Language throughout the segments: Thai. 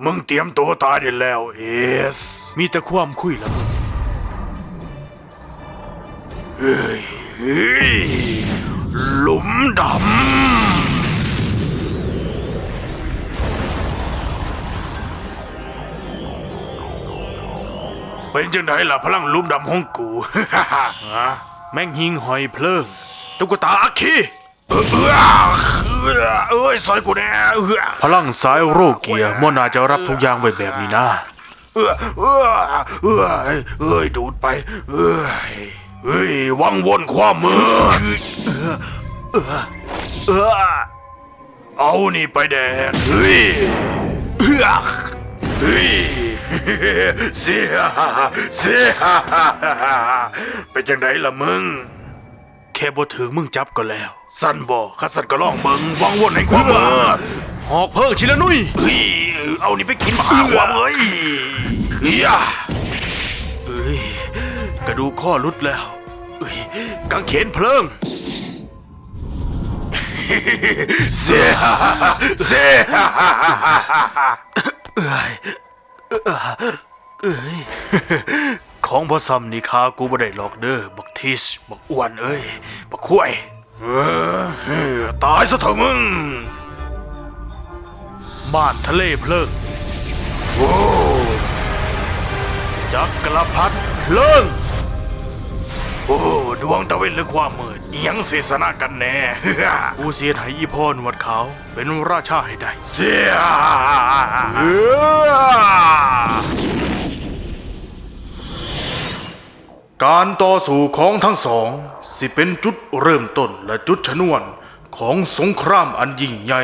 มึงเตรียมตัวตายได้แล้วเอส มีแต่ความคุยละมึงเฮ้ยเฮ้ยหลุมดำเป็นจังไดล่ะพลังหลุมดำของกูฮะแม่งหิงหอยเพลิงตุ๊กตาอาคีเออ เออเออเอ้ยซอยกูแน่เออพลังสายโรเกียร์มันอาจจะรับทุกอย่างไว้แบบนี้นะ เออเออเออเอ้ยดูดไป เอ้ยเอ้ยวังวนความมือเออเออเอานี่ไปแดกเฮ้ยเอือกเฮ้ยเสียเสียเป็นจังไดล่ะมึงแค่บ่ถึงมึงจับก็แล้ว สั้นบ่ข้าสั้นก็ลองเบิงวังวนแห่งความมือหอกเพิ่งชิละนุยเฮ้ยเอานี่ไปกินมาหาความเอ้ยเฮียเอ้ยกระดูกข้อหลุดแล้วเอ้ยกางเขนเพลิงเสียเสีย ของพอซ้ำนี่คากูบ่ได้หรอกเด้อบักทิสบักอ้วนเอ้ยบักขวยเออตายซะเถอะมึง บ้านทะเลเพลิงโอ้จักรพรรดิเพลิงโอ้ดวงตะเวนหรือความมืดอิหยังเสสนากันแน่กูเสียไทยอีพ่อหนวดขาว เป็นราชาให้ได้ เสีย การต่อสู้ของทั้งสอง สิเป็นจุดเริ่มต้นและจุดชนวนของสงครามอันยิ่งใหญ่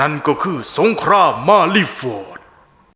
นั่นก็คือสงครามมาลิฟอร์